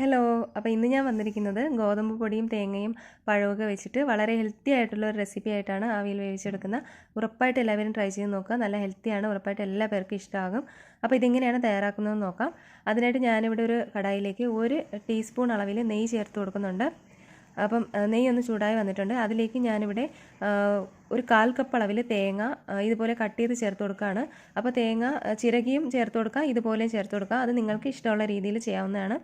Hello അപ്പോൾ ഇന്ന് ഞാൻ വന്നിരിക്കുന്നത് ഗോതമ്പ് പൊടിയും തേങ്ങയും പഴമൊക്കെ വെച്ചിട്ട് വളരെ ഹെൽത്തി ആയിട്ടുള്ള ഒരു റെസിപ്പി ആയിട്ടാണ് ആവിയിൽ വേവിച്ചെടുക്കുന്ന. ഉറപ്പായിട്ട് എല്ലാവരും ട്രൈ ചെയ്ത് നോക്കുക. നല്ല ഹെൽത്തിയാണ് ഉറപ്പായിട്ട് എല്ലാ പേർക്കും ഇഷ്ടമാകും അപ്പോൾ ഇതിങ്ങനെയാണ് തയ്യാറാക്കുന്നതെന്ന് നോക്കാം. അതിനായിട്ട് ഞാനിവിടെ ഒരു കടായിലേക്ക് ഒരു ടീസ്പൂൺ അളവിൽ നെയ്യ് ചേർത്ത് കൊടുക്കുന്നുണ്ട്. അപ്പം ആ, നെയ്യ് ഒന്ന് ചൂടായി വന്നിട്ടുണ്ട്. അതിലേക്ക് ഞാനിവിടെ ഒരു കാൽ കപ്പ് അളവിൽ തേങ്ങ ഇതുപോലെ കട്ട് ചെയ്ത് ചേർത്ത് കൊടുക്കുകയാണ്. അപ്പോൾ തേങ്ങ ചിരകിയും ചേർത്ത് കൊടുക്കുക ഇതുപോലെയും ചേർത്ത് കൊടുക്കുക. അത് നിങ്ങൾക്ക് ഇഷ്ടമുള്ള രീതിയിൽ ചെയ്യാവുന്നതാണ്.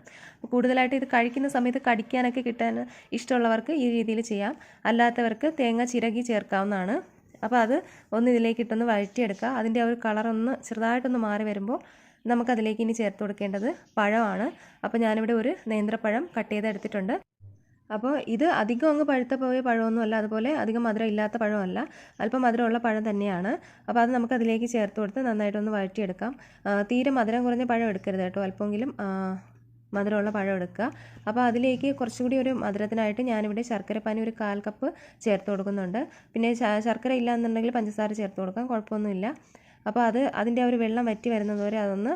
കൂടുതലായിട്ട് ഇത് കഴിക്കുന്ന സമയത്ത് കടിക്കാനൊക്കെ കിട്ടാൻ ഇഷ്ടമുള്ളവർക്ക് ഈ രീതിയിൽ ചെയ്യാം. അല്ലാത്തവർക്ക് തേങ്ങ ചിരകി ചേർക്കാവുന്നതാണ്. അപ്പോൾ അത് ഒന്ന് ഇതിലേക്ക് ഇട്ടൊന്ന് വഴറ്റിയെടുക്കുക. അതിന്റെ ആ ഒരു കളറൊന്ന് ചെറുതായിട്ടൊന്ന് മാറി വരുമ്പോൾ നമുക്കതിലേക്ക് ഇനി ചേർത്ത് കൊടുക്കേണ്ടത് പഴമാണ്. അപ്പോൾ ഞാനിവിടെ ഒരു നേന്ത്രപ്പഴം കട്ട് ചെയ്ത് എടുത്തിട്ടുണ്ട് അപ്പോൾ ഇത് അധികം അങ്ങ് പഴുത്ത പോയ പഴമൊന്നുമല്ല. അതുപോലെ അധികം മധുരം ഇല്ലാത്ത പഴമല്ല. അല്പം മധുരമുള്ള പഴം തന്നെയാണ്. അപ്പോൾ അത് നമുക്ക് അതിലേക്ക് ചേർത്ത് കൊടുത്ത് നന്നായിട്ടൊന്ന് വഴറ്റിയെടുക്കാം. തീരെ മധുരം കുറഞ്ഞ പഴം എടുക്കരുത് കേട്ടോ. അല്പമെങ്കിലും മധുരമുള്ള പഴം എടുക്കുക. അപ്പോൾ അതിലേക്ക് കുറച്ചും കൂടി ഒരു മധുരത്തിനായിട്ട് ഞാനിവിടെ ശർക്കരപ്പാനി ഒരു കാൽ കപ്പ് ചേർത്ത് കൊടുക്കുന്നുണ്ട്. പിന്നെ ശർക്കര ഇല്ല എന്നുണ്ടെങ്കിൽ പഞ്ചസാര ചേർത്ത് കൊടുക്കാം. കുഴപ്പമൊന്നുമില്ല. അപ്പോൾ അത് അതിന്റെ ആ ഒരു വെള്ളം വറ്റി വരുന്നത് വരെ അതൊന്ന്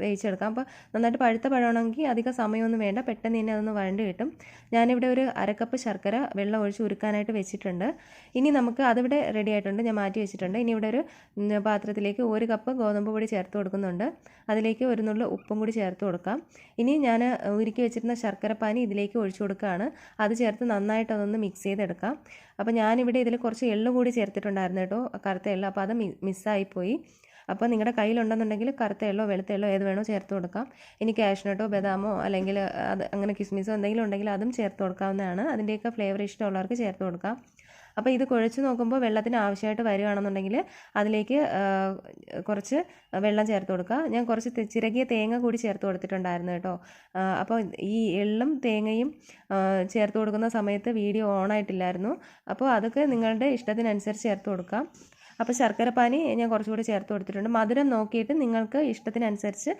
വേവിച്ചെടുക്കാം. അപ്പോൾ നന്നായിട്ട് പഴുത്ത പഴമാണെങ്കിൽ അധികം സമയമൊന്നും വേണ്ട. പെട്ടെന്ന് തന്നെ അതൊന്ന് വഴണ്ട് കിട്ടും. ഞാനിവിടെ ഒരു അരക്കപ്പ് ശർക്കര വെള്ളം ഒഴിച്ച് ഉരുക്കാനായിട്ട് വെച്ചിട്ടുണ്ട്. ഇനി നമുക്ക് അതിവിടെ റെഡി ആയിട്ടുണ്ട്. ഞാൻ മാറ്റി വെച്ചിട്ടുണ്ട്. ഇനി ഇവിടെ ഒരു പാത്രത്തിലേക്ക് ഒരു കപ്പ് ഗോതമ്പ് പൊടി ചേർത്ത് കൊടുക്കുന്നുണ്ട്. അതിലേക്ക് ഒരു നുള്ളു ഉപ്പും കൂടി ചേർത്ത് കൊടുക്കാം. ഇനി ഞാൻ ഉരുക്കി വെച്ചിരുന്ന ശർക്കര പാനി ഇതിലേക്ക് ഒഴിച്ചു കൊടുക്കുകയാണ്. അത് ചേർത്ത് നന്നായിട്ട് അതൊന്ന് മിക്സ് ചെയ്തെടുക്കാം. അപ്പോൾ ഞാനിവിടെ ഇതിൽ കുറച്ച് എള്ള് കൂടി ചേർത്തിട്ടുണ്ടായിരുന്നു കേട്ടോ. കറുത്ത എള്ള്. അപ്പോൾ അത് മിസ്സായിപ്പോയി അപ്പോൾ നിങ്ങളുടെ കയ്യിലുണ്ടെന്നുണ്ടെങ്കിൽ കറുത്ത എള്ളോ വെളുത്ത എള്ളോ ഏത് വേണോ ചേർത്ത് കൊടുക്കാം. ഇനി കാഷ്നട്ടോ ബദാമോ അല്ലെങ്കിൽ അത് അങ്ങനെ കിസ്മിസോ എന്തെങ്കിലും ഉണ്ടെങ്കിൽ അതും ചേർത്ത് കൊടുക്കാവുന്നതാണ്. അതിന്റെയൊക്കെ ഫ്ലേവർ ഇഷ്ടമുള്ളവർക്ക് ചേർത്ത് കൊടുക്കാം. അപ്പോൾ ഇത് കുഴച്ച് നോക്കുമ്പോൾ വെള്ളത്തിന് ആവശ്യമായിട്ട് വരികയാണെന്നുണ്ടെങ്കിൽ അതിലേക്ക് കുറച്ച് വെള്ളം ചേർത്ത് കൊടുക്കുക. ഞാൻ കുറച്ച് ചിരകിയ തേങ്ങ കൂടി ചേർത്ത് കൊടുത്തിട്ടുണ്ടായിരുന്നു കേട്ടോ. അപ്പോൾ ഈ എള്ളും തേങ്ങയും ചേർത്ത് കൊടുക്കുന്ന സമയത്ത് വീഡിയോ ഓൺ ആയിട്ടില്ലായിരുന്നു അപ്പോൾ അതൊക്കെ നിങ്ങളുടെ ഇഷ്ടത്തിനനുസരിച്ച് ചേർത്ത് കൊടുക്കാം. അപ്പോൾ ശർക്കര പാനി ഞാൻ കുറച്ചുകൂടി ചേർത്ത് കൊടുത്തിട്ടുണ്ട്. മധുരം നോക്കിയിട്ട് നിങ്ങൾക്ക് ഇഷ്ടത്തിനനുസരിച്ച്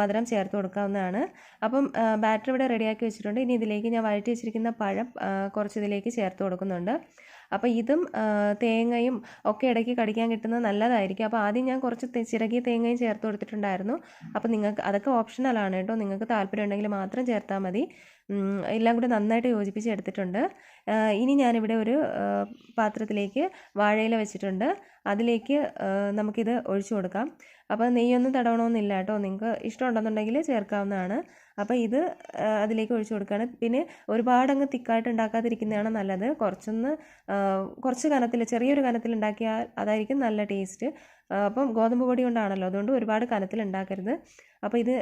മധുരം ചേർത്ത് കൊടുക്കാവുന്നതാണ്. അപ്പം ബാറ്റർ ഇവിടെ റെഡിയാക്കി വെച്ചിട്ടുണ്ട്. ഇനി ഇതിലേക്ക് ഞാൻ വഴറ്റി വെച്ചിരിക്കുന്ന പഴം കുറച്ച് ഇതിലേക്ക് ചേർത്ത് കൊടുക്കുന്നുണ്ട്. അപ്പോൾ ഇതും തേങ്ങയും ഒക്കെ ഇടയ്ക്ക് കടിക്കാൻ കിട്ടുന്നത് നല്ലതായിരിക്കും. അപ്പോൾ ആദ്യം ഞാൻ കുറച്ച് ചിരകിയ തേങ്ങയും ചേർത്ത് കൊടുത്തിട്ടുണ്ടായിരുന്നു. അപ്പോൾ നിങ്ങൾക്ക് അതൊക്കെ ഓപ്ഷണലാണ് കേട്ടോ. നിങ്ങൾക്ക് താല്പര്യം ഉണ്ടെങ്കിൽ മാത്രം ചേർത്താൽ മതി. എല്ലാം കൂടി നന്നായിട്ട് യോജിപ്പിച്ച് എടുത്തിട്ടുണ്ട്. ഇനി ഞാനിവിടെ ഒരു പാത്രത്തിലേക്ക് വാഴയില വെച്ചിട്ടുണ്ട്. അതിലേക്ക് നമുക്കിത് ഒഴിച്ചു കൊടുക്കാം. അപ്പോൾ നെയ്യൊന്നും തടവണമെന്നില്ല കേട്ടോ. നിങ്ങൾക്ക് ഇഷ്ടമുണ്ടെന്നുണ്ടെങ്കിൽ ചേർക്കാവുന്നതാണ്. അപ്പോൾ ഇത് അതിലേക്ക് ഒഴിച്ചു കൊടുക്കുകയാണ്. പിന്നെ ഒരുപാട് അങ്ങ് തിക്കായിട്ട് ഉണ്ടാക്കാതിരിക്കുന്നതാണ് നല്ലത്. കുറച്ചൊന്ന് കുറച്ച് കനത്തിൽ ചെറിയൊരു കനത്തിൽ ഉണ്ടാക്കിയാൽ അതായിരിക്കും നല്ല ടേസ്റ്റ്. അപ്പം ഗോതമ്പ് പൊടി കൊണ്ടാണല്ലോ. അതുകൊണ്ട് ഒരുപാട് കനത്തിൽ ഉണ്ടാക്കരുത്. അപ്പോൾ ഇത്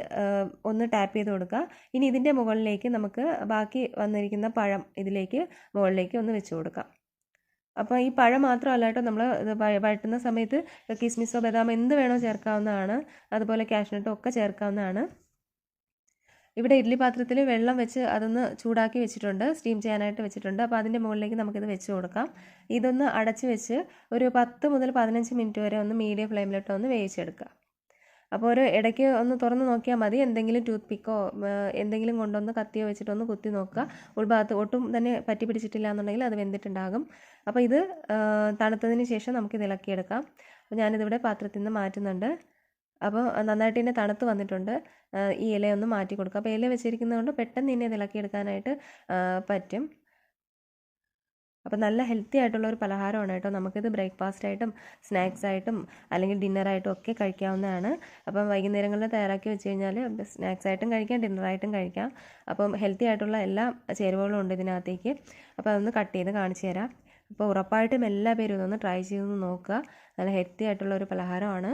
ഒന്ന് ടാപ്പ് ചെയ്ത് കൊടുക്കുക. ഇനി ഇതിന്റെ മുകളിലേക്ക് നമുക്ക് ബാക്കി വന്നിരിക്കുന്ന പഴം ഇതിലേക്ക് മുകളിലേക്ക് ഒന്ന് വെച്ച് കൊടുക്കാം അപ്പോൾ ഈ പഴം മാത്രമല്ല കേട്ടോ നമ്മൾ ഇത് വഴ- വഴറ്റുന്ന സമയത്ത് കിസ്മിസോ ബദാമോ എന്ത് വേണോ ചേർക്കാവുന്നതാണ്. അതുപോലെ കാഷ്നട്ടോ ഒക്കെ ചേർക്കാവുന്നതാണ്. ഇവിടെ ഇഡ്ഡലി പാത്രത്തിൽ വെള്ളം വെച്ച് അതൊന്ന് ചൂടാക്കി വെച്ചിട്ടുണ്ട്. സ്റ്റീം ചെയ്യാനായിട്ട് വെച്ചിട്ടുണ്ട്. അപ്പോൾ അതിന്റെ മുകളിലേക്ക് നമുക്കിത് വെച്ച് കൊടുക്കാം. ഇതൊന്ന് അടച്ച് വെച്ച് ഒരു പത്ത് മുതൽ പതിനഞ്ച് മിനിറ്റ് വരെ ഒന്ന് മീഡിയം ഫ്ലെയിമിലിട്ട് ഒന്ന് വേവിച്ചെടുക്കുക. അപ്പോൾ ഒരു ഇടയ്ക്ക് ഒന്ന് തുറന്ന് നോക്കിയാൽ മതി. എന്തെങ്കിലും ടൂത്ത് പിക്കോ എന്തെങ്കിലും കൊണ്ടൊന്ന് കത്തിയോ വെച്ചിട്ടൊന്ന് കുത്തി നോക്കുക. ഉൾഭാഗത്ത് ഒട്ടും തന്നെ പറ്റി പിടിച്ചിട്ടില്ല എന്നുണ്ടെങ്കിൽ അത് വെന്തിട്ടുണ്ടാകും. അപ്പോൾ ഇത് തണുത്തതിന് ശേഷം നമുക്കിത് ഇളക്കിയെടുക്കാം. അപ്പോൾ ഞാനിതിവിടെ പാത്രത്തിൽ നിന്ന് മാറ്റുന്നുണ്ട്. അപ്പോൾ നന്നായിട്ട് തന്നെ തണുത്ത് വന്നിട്ടുണ്ട്. ഈ ഇലയൊന്ന് മാറ്റി കൊടുക്കുക അപ്പോൾ ഇല വെച്ചിരിക്കുന്നതുകൊണ്ട് പെട്ടെന്ന് തന്നെ ഇത് ഇളക്കിയെടുക്കാനായിട്ട് പറ്റും. അപ്പോൾ നല്ല ഹെൽത്തി ആയിട്ടുള്ള ഒരു പലഹാരമാണ് കേട്ടോ. നമുക്കിത് ബ്രേക്ക്ഫാസ്റ്റ് ആയിട്ടും സ്നാക്സ് ആയിട്ടും അല്ലെങ്കിൽ ഡിന്നറായിട്ടും ഒക്കെ കഴിക്കാവുന്നതാണ്. അപ്പം വൈകുന്നേരങ്ങളിൽ തയ്യാറാക്കി വെച്ച് കഴിഞ്ഞാൽ സ്നാക്സ് ആയിട്ടും കഴിക്കാം ഡിന്നറായിട്ടും കഴിക്കാം. അപ്പം ഹെൽത്തി ആയിട്ടുള്ള എല്ലാ ചേരുവകളും ഉണ്ട് ഇതിനകത്തേക്ക്. അപ്പോൾ അതൊന്ന് കട്ട് ചെയ്ത് കാണിച്ചു തരാം. അപ്പോൾ ഉറപ്പായിട്ടും എല്ലാ പേരും ഇതൊന്ന് ട്രൈ ചെയ്തൊന്ന് നോക്കുക. നല്ല ഹെൽത്തി ആയിട്ടുള്ള ഒരു പലഹാരമാണ്.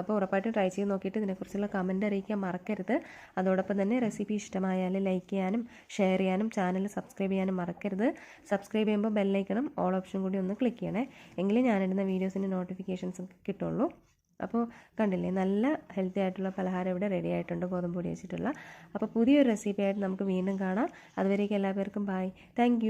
അപ്പോൾ ഉറപ്പായിട്ടും ട്രൈ ചെയ്ത് നോക്കിയിട്ട് ഇതിനെക്കുറിച്ചുള്ള കമന്റ് അറിയിക്കാൻ മറക്കരുത്. അതോടൊപ്പം തന്നെ റെസിപ്പി ഇഷ്ടമായാൽ ലൈക്ക് ചെയ്യാനും ഷെയർ ചെയ്യാനും ചാനൽ സബ്സ്ക്രൈബ് ചെയ്യാനും മറക്കരുത്. സബ്സ്ക്രൈബ് ചെയ്യുമ്പോൾ ബെല്ലൈക്കണം ഓൾ ഓപ്ഷൻ കൂടി ഒന്ന് ക്ലിക്ക് ചെയ്യണേ. എങ്കിലേ ഞാനിടുന്ന വീഡിയോസിന്റെ നോട്ടിഫിക്കേഷൻസ് കിട്ടുള്ളൂ. അപ്പോൾ കണ്ടില്ലേ നല്ല ഹെൽത്തി ആയിട്ടുള്ള പലഹാരം ഇവിടെ റെഡി ആയിട്ടുണ്ട് ഗോതമ്പ് പൊടി വെച്ചിട്ടുള്ള. അപ്പോൾ പുതിയൊരു റെസിപ്പി ആയിട്ട് നമുക്ക് വീണ്ടും കാണാം. അതുവരേക്കും എല്ലാവർക്കും ബായ് താങ്ക്